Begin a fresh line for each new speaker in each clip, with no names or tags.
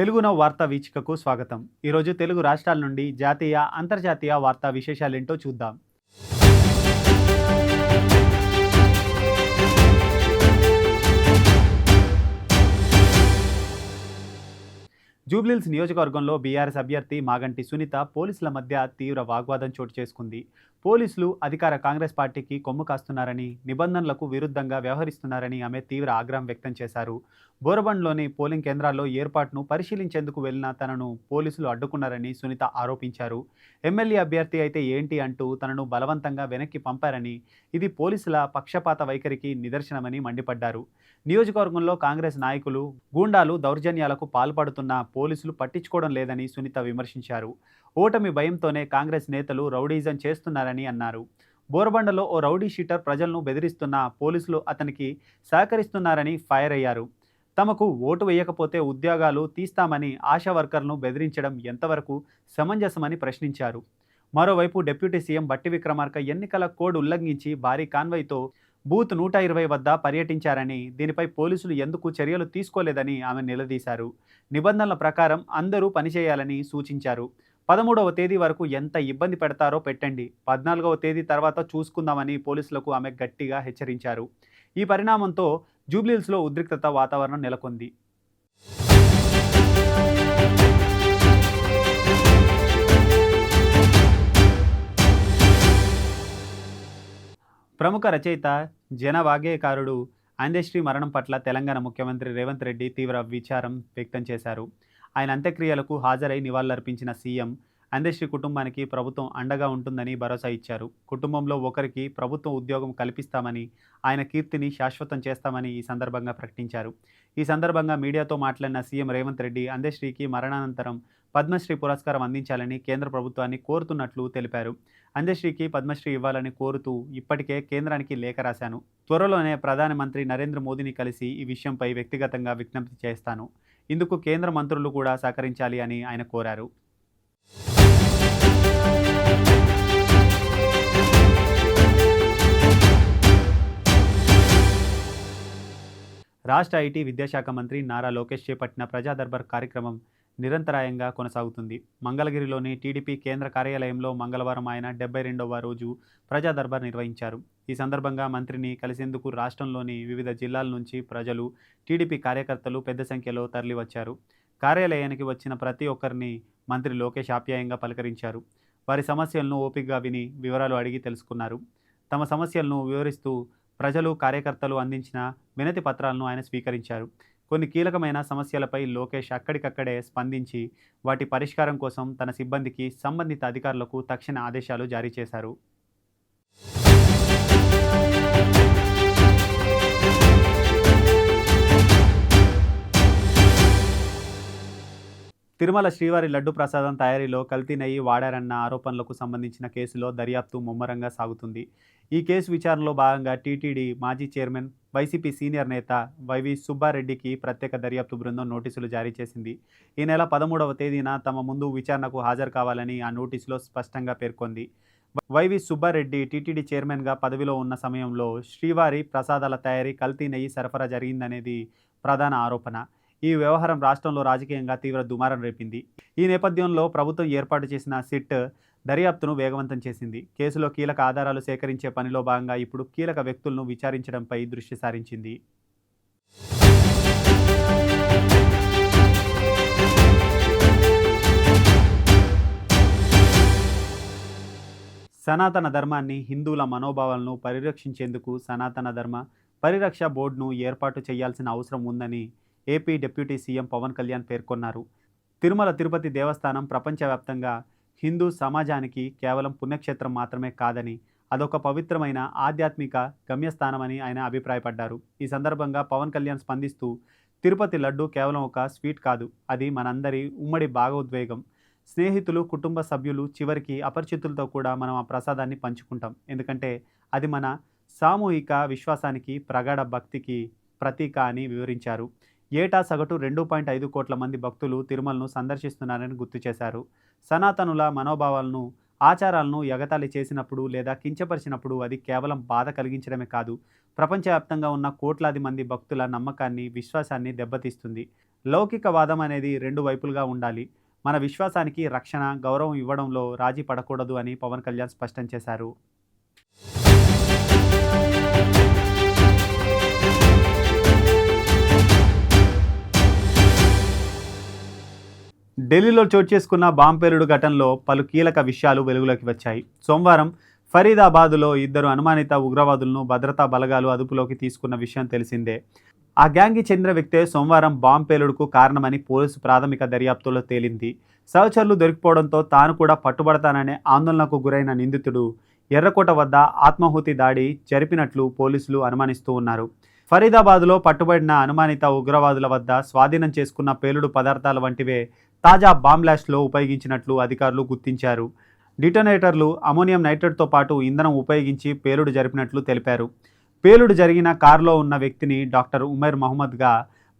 తెలుగున వార్తా వీక్షికకు స్వాగతం. ఈరోజు తెలుగు రాష్ట్రాల నుండి జాతీయ అంతర్జాతీయ వార్తా విశేషాలేంటో చూద్దాం. జూబ్లీల్స్ నియోజకవర్గంలో బీఆర్ఎస్ అభ్యర్థి మాగంటి సునీత పోలీసుల మధ్య తీవ్ర వాగ్వాదం చోటు చేసుకుంది. పోలీసులు అధికార కాంగ్రెస్ పార్టీకి కొమ్ము కాస్తున్నారని నిబంధనలకు విరుద్ధంగా వ్యవహరిస్తున్నారని ఆమె తీవ్ర ఆగ్రహం వ్యక్తం చేశారు. బోరబండ్లోని పోలింగ్ కేంద్రాల్లో ఏర్పాటును పరిశీలించేందుకు వెళ్ళిన తనను పోలీసులు అడ్డుకున్నారని సునీత ఆరోపించారు. ఎమ్మెల్యే అభ్యర్థి అయితే ఏంటి అంటూ తనను బలవంతంగా వెనక్కి పంపారని ఇది పోలీసుల పక్షపాత వైఖరికి నిదర్శనమని మండిపడ్డారు. నియోజకవర్గంలో కాంగ్రెస్ నాయకులు గూండాలు దౌర్జన్యాలకు పాల్పడుతున్న పోలీసులు పట్టించుకోవడం లేదని సునీత విమర్శించారు. ఓటమి భయంతోనే కాంగ్రెస్ నేతలు రౌడీజం చేస్తున్నారని అన్నారు. బోరబండలో ఓ రౌడీ షీటర్ ప్రజలను బెదిరిస్తున్న పోలీసులు అతనికి సహకరిస్తున్నారని ఫైర్ అయ్యారు. తమకు ఓటు వేయకపోతే ఉద్యోగాలు తీస్తామని ఆశా వర్కర్లను బెదిరించడం ఎంతవరకు సమంజసమని ప్రశ్నించారు. మరోవైపు డిప్యూటీ సీఎం బట్టి విక్రమార్క ఎన్నికల కోడ్ ఉల్లంఘించి భారీ కాన్వైతో బూత్ నూట ఇరవై వద్ద పర్యటించారని దీనిపై పోలీసులు ఎందుకు చర్యలు తీసుకోలేదని ఆమె నిలదీశారు. నిబంధనల ప్రకారం అందరూ పనిచేయాలని సూచించారు. పదమూడవ తేదీ వరకు ఎంత ఇబ్బంది పెడతారో పెట్టండి. పద్నాలుగవ తేదీ తర్వాత చూసుకుందామని పోలీసులకు ఆమె గట్టిగా హెచ్చరించారు. ఈ పరిణామంతో జూబ్లీల్స్లో ఉద్రిక్తత వాతావరణం నెలకొంది. ప్రముఖ రచయిత జన వాగ్గేయకారుడు అందశ్రీ మరణం పట్ల తెలంగాణ ముఖ్యమంత్రి రేవంత్ రెడ్డి తీవ్ర విచారం వ్యక్తం చేశారు. ఆయన అంత్యక్రియలకు హాజరై నివాళులర్పించిన సీఎం అందశ్రీ కుటుంబానికి ప్రభుత్వం అండగా ఉంటుందని భరోసా ఇచ్చారు. కుటుంబంలో ఒకరికి ప్రభుత్వం ఉద్యోగం కల్పిస్తామని ఆయన కీర్తిని శాశ్వతం చేస్తామని ఈ సందర్భంగా ప్రకటించారు. ఈ సందర్భంగా మీడియాతో మాట్లాడిన సీఎం రేవంత్ రెడ్డి అందశ్రీకి మరణానంతరం పద్మశ్రీ పురస్కారం అందించాలని కేంద్ర ప్రభుత్వాన్ని కోరుతున్నట్లు తెలిపారు. అందశ్రీకి పద్మశ్రీ ఇవ్వాలని కోరుతూ ఇప్పటికే కేంద్రానికి లేఖ రాశాను. త్వరలోనే ప్రధానమంత్రి నరేంద్ర మోదీని కలిసి ఈ విషయంపై వ్యక్తిగతంగా విజ్ఞప్తి చేస్తాను. ఇందుకు కేంద్ర మంత్రులు కూడా సహకరించాలి అని ఆయన కోరారు. రాష్ట్ర ఐటీ విద్యాశాఖ మంత్రి నారా లోకేష్ చేపట్టిన ప్రజాదర్బార్ కార్యక్రమం నిరంతరాయంగా కొనసాగుతుంది. మంగళగిరిలోని టీడీపీ కేంద్ర కార్యాలయంలో మంగళవారం ఆయన డెబ్బై రెండవ రోజు ప్రజా దర్బార్ నిర్వహించారు. ఈ సందర్భంగా మంత్రిని కలిసేందుకు రాష్ట్రంలోని వివిధ జిల్లాల నుంచి ప్రజలు టీడీపీ కార్యకర్తలు పెద్ద సంఖ్యలో తరలివచ్చారు. కార్యాలయానికి వచ్చిన ప్రతి ఒక్కరిని మంత్రి లోకేష్ ఆప్యాయంగా పలకరించారు. వారి సమస్యలను ఓపికగా విని వివరాలు అడిగి తెలుసుకున్నారు. తమ సమస్యలను వివరిస్తూ ప్రజలు కార్యకర్తలు అందించిన వినతి పత్రాలను ఆయన స్వీకరించారు. కొన్ని కీలకమైన సమస్యలపై లోకేష్ అక్కడికక్కడే స్పందించి వాటి పరిష్కారం కోసం తన సిబ్బందికి సంబంధిత అధికారులకు తక్షణ ఆదేశాలు జారీ చేశారు. తిరుమల శ్రీవారి లడ్డు ప్రసాదం తయారీలో కల్తీ నెయ్యి వాడారన్న ఆరోపణలకు సంబంధించిన కేసులో దర్యాప్తు ముమ్మరంగా సాగుతుంది. ఈ కేసు విచారణలో భాగంగా టీటీడీ మాజీ చైర్మన్ వైసీపీ సీనియర్ నేత వైవి సుబ్బారెడ్డికి ప్రత్యేక దర్యాప్తు బృందం నోటీసులు జారీ చేసింది. ఈ నెల పదమూడవ తేదీన తమ ముందు విచారణకు హాజరు కావాలని ఆ నోటీసులో స్పష్టంగా పేర్కొంది. వైవి సుబ్బారెడ్డి టీటీడీ చైర్మన్గా పదవిలో ఉన్న సమయంలో శ్రీవారి ప్రసాదాల తయారీ కల్తీ నెయ్యి సరఫరా జరిగిందనేది ప్రధాన ఆరోపణ. ఈ వ్యవహారం రాష్ట్రంలో రాజకీయంగా తీవ్ర దుమారం రేపింది. ఈ నేపథ్యంలో ప్రభుత్వం ఏర్పాటు చేసిన సిట్ దర్యాప్తును వేగవంతం చేసింది. కేసులో కీలక ఆధారాలు సేకరించే పనిలో భాగంగా ఇప్పుడు కీలక వ్యక్తులను విచారించడంపై దృష్టి సారించింది. సనాతన ధర్మాన్ని హిందువుల మనోభావాలను పరిరక్షించేందుకు సనాతన ధర్మ పరిరక్ష బోర్డును ఏర్పాటు చేయాల్సిన అవసరం ఉందని AP deputy CM Pawan Kalyan పేర్కొన్నారు. తిరుమల తిరుపతి దేవస్థానం ప్రపంచవ్యాప్తంగా హిందూ సమాజానికి కేవలం పుణ్యక్షేత్రం మాత్రమే కాదని అదొక పవిత్రమైన ఆధ్యాత్మిక గమ్యస్థానమని ఆయన అభిప్రాయపడ్డారు. ఈ సందర్భంగా పవన్ కళ్యాణ్ స్పందిస్తూ తిరుపతి లడ్డు కేవలం ఒక స్వీట్ కాదు అది మనందరి ఉమ్మడి భాగోద్వేగం. స్నేహితులు కుటుంబ సభ్యులు చివరికి అపరిచితులతో కూడా మనం ఆ ప్రసాదాన్ని పంచుకుంటాం. ఎందుకంటే అది మన సామూహిక విశ్వాసానికి ప్రగాఢ భక్తికి ప్రతీక అని వివరించారు. ఏటా సగటు రెండు పాయింట్ ఐదు కోట్ల మంది భక్తులు తిరుమలను సందర్శిస్తున్నారని గుర్తు చేశారు. సనాతనుల మనోభావాలను ఆచారాలను ఎగతాళి చేసినప్పుడు లేదా కించపరిచినప్పుడు అది కేవలం బాధ కలిగించడమే కాదు ప్రపంచవ్యాప్తంగా ఉన్న కోట్లాది మంది భక్తుల నమ్మకాన్ని విశ్వాసాన్ని దెబ్బతీస్తుంది. లౌకికవాదం అనేది రెండు వైపులుగా ఉండాలి. మన విశ్వాసానికి రక్షణ గౌరవం ఇవ్వడంలో రాజీ పడకూడదు అని పవన్ కళ్యాణ్ స్పష్టం చేశారు. ఢిల్లీలో చోటు చేసుకున్న బాంపేలుడు ఘటనలో పలు కీలక విషయాలు వెలుగులోకి వచ్చాయి. సోమవారం ఫరీదాబాదులో ఇద్దరు అనుమానిత ఉగ్రవాదులను భద్రతా బలగాలు అదుపులోకి తీసుకున్న విషయం తెలిసిందే. ఆ గ్యాంగ్కి చెందిన వ్యక్తే సోమవారం బాంబు పేలుడుకు కారణమని పోలీసు ప్రాథమిక దర్యాప్తులో తేలింది. సహచరులు దొరికిపోవడంతో తాను కూడా పట్టుబడతాననే ఆందోళనకు గురైన నిందితుడు ఎర్రకోట వద్ద ఆత్మాహుతి దాడి జరిపినట్లు పోలీసులు అనుమానిస్తూ ఉన్నారు. ఫరీదాబాద్లో పట్టుబడిన అనుమానిత ఉగ్రవాదుల వద్ద స్వాధీనం చేసుకున్న పేలుడు పదార్థాల వంటివే తాజా బాంబ్లాస్ట్లో ఉపయోగించినట్లు అధికారులు గుర్తించారు. డిటోనేటర్లు అమోనియం నైట్రేట్తో పాటు ఇంధనం ఉపయోగించి పేలుడు జరిపినట్లు తెలిపారు. పేలుడు జరిగిన కారులో ఉన్న వ్యక్తిని డాక్టర్ ఉమర్ మహమ్మద్గా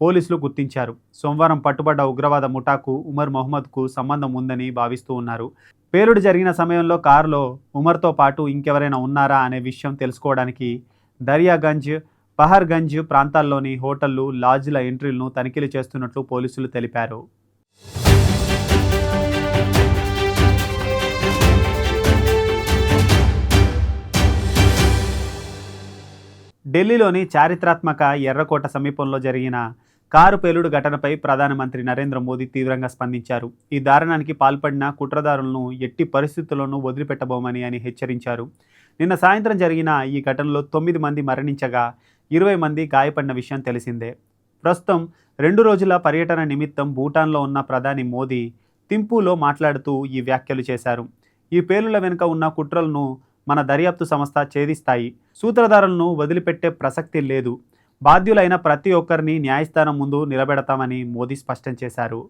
పోలీసులు గుర్తించారు. సోమవారం పట్టుబడ్డ ఉగ్రవాద ముఠాకు ఉమర్ మహమ్మద్కు సంబంధం ఉందని భావిస్తూ ఉన్నారు. పేలుడు జరిగిన సమయంలో కారులో ఉమర్తో పాటు ఇంకెవరైనా ఉన్నారా అనే విషయం తెలుసుకోవడానికి దర్యాగంజ్ పహర్గంజ్ ప్రాంతాల్లోని హోటళ్ళు లాడ్జ్ల ఎంట్రీలను తనిఖీలు చేస్తున్నట్లు పోలీసులు తెలిపారు. ఢిల్లీలోని చారిత్రాత్మక ఎర్రకోట సమీపంలో జరిగిన కారు పేలుడు ఘటనపై ప్రధానమంత్రి నరేంద్ర మోదీ తీవ్రంగా స్పందించారు. ఈ దారుణానికి పాల్పడిన కుట్రదారులను ఎట్టి పరిస్థితుల్లోనూ వదిలిపెట్టబోమని అని హెచ్చరించారు. నిన్న సాయంత్రం జరిగిన ఈ ఘటనలో తొమ్మిది మంది మరణించగా ఇరవై మంది గాయపడిన విషయం తెలిసిందే. ప్రస్తుతం రెండు రోజుల పర్యటన నిమిత్తం భూటాన్లో ఉన్న ప్రధాని మోదీ తింపులో మాట్లాడుతూ ఈ వ్యాఖ్యలు చేశారు. ఈ పేలుల వెనుక ఉన్న కుట్రలను మన దర్యాప్తు సంస్థ ఛేదిస్తాయి. సూత్రధారులను వదిలిపెట్టే ప్రసక్తి లేదు. బాధ్యులైన ప్రతి ఒక్కరిని న్యాయస్థానం ముందు నిలబెడతామని మోదీ స్పష్టం చేశారు.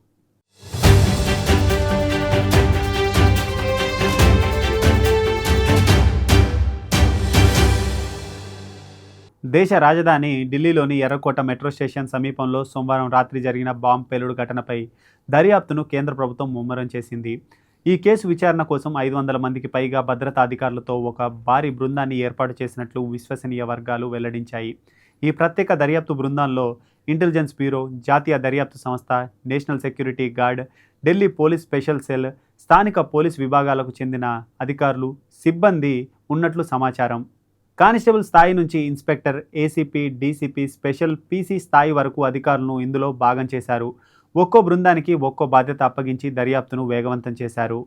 దేశ రాజధాని ఢిల్లీలోని ఎర్రకోట మెట్రో స్టేషన్ సమీపంలో సోమవారం రాత్రి జరిగిన బాంబ్ పేలుడు ఘటనపై దర్యాప్తును కేంద్ర ప్రభుత్వం ముమ్మరం చేసింది. ఈ కేసు విచారణ కోసం ఐదు వందల మందికి పైగా భద్రతా అధికారులతో ఒక భారీ బృందాన్ని ఏర్పాటు చేసినట్లు విశ్వసనీయ వర్గాలు వెల్లడించాయి. ఈ ప్రత్యేక దర్యాప్తు బృందంలో ఇంటెలిజెన్స్ బ్యూరో జాతీయ దర్యాప్తు సంస్థ national security guard Delhi police special cell స్థానిక పోలీస్ విభాగాలకు చెందిన అధికారులు సిబ్బంది ఉన్నట్లు సమాచారం. కానిస్టేబుల్ స్థాయి నుంచి inspector ACP DCP special PC స్థాయి వరకు అధికారులను ఇందులో భాగం చేశారు. ఒక్కో బృందానికి ఒక్కో బాధ్యత అప్పగించి దర్యాప్తును వేగవంతం చేశారు.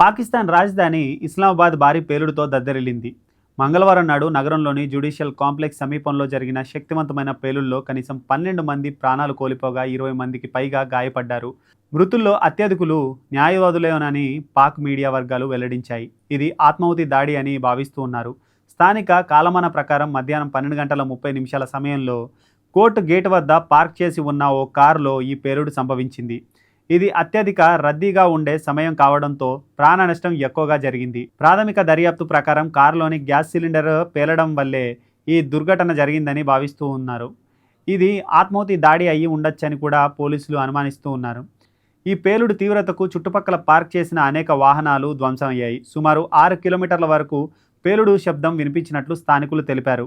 పాకిస్తాన్ రాజధాని ఇస్లామాబాద్ భారీ పేలుడుతో దద్దరిల్లింది. మంగళవారం నాడు నగరంలోని జ్యుడిషియల్ కాంప్లెక్స్ సమీపంలో జరిగిన శక్తివంతమైన పేలుల్లో కనీసం పన్నెండు మంది ప్రాణాలు కోల్పోగా ఇరవై మందికి పైగా గాయపడ్డారు. మృతుల్లో అత్యధికులు న్యాయవాదులేనని పాక్ మీడియా వర్గాలు వెల్లడించాయి. ఇది ఆత్మాహుతి దాడి అని భావిస్తూ ఉన్నారు. స్థానిక కాలమాన ప్రకారం మధ్యాహ్నం పన్నెండు గంటల ముప్పై నిమిషాల సమయంలో కోర్టు గేట్ వద్ద పార్క్ చేసి ఉన్న ఓ కారులో ఈ పేలుడు సంభవించింది. ఇది అత్యధిక రద్దీగా ఉండే సమయం కావడంతో ప్రాణ నష్టం ఎక్కువగా జరిగింది. ప్రాథమిక దర్యాప్తు ప్రకారం కారులోని గ్యాస్ సిలిండర్ పేలడం వల్లే ఈ దుర్ఘటన జరిగిందని భావిస్తూ ఉన్నారు. ఇది ఆత్మహతి దాడి అయ్యి ఉండొచ్చని కూడా పోలీసులు అనుమానిస్తూ ఉన్నారు. ఈ పేలుడు తీవ్రతకు చుట్టుపక్కల పార్క్ చేసిన అనేక వాహనాలు ధ్వంసమయ్యాయి. సుమారు ఆరు కిలోమీటర్ల వరకు పేలుడు శబ్దం వినిపించినట్లు స్థానికులు తెలిపారు.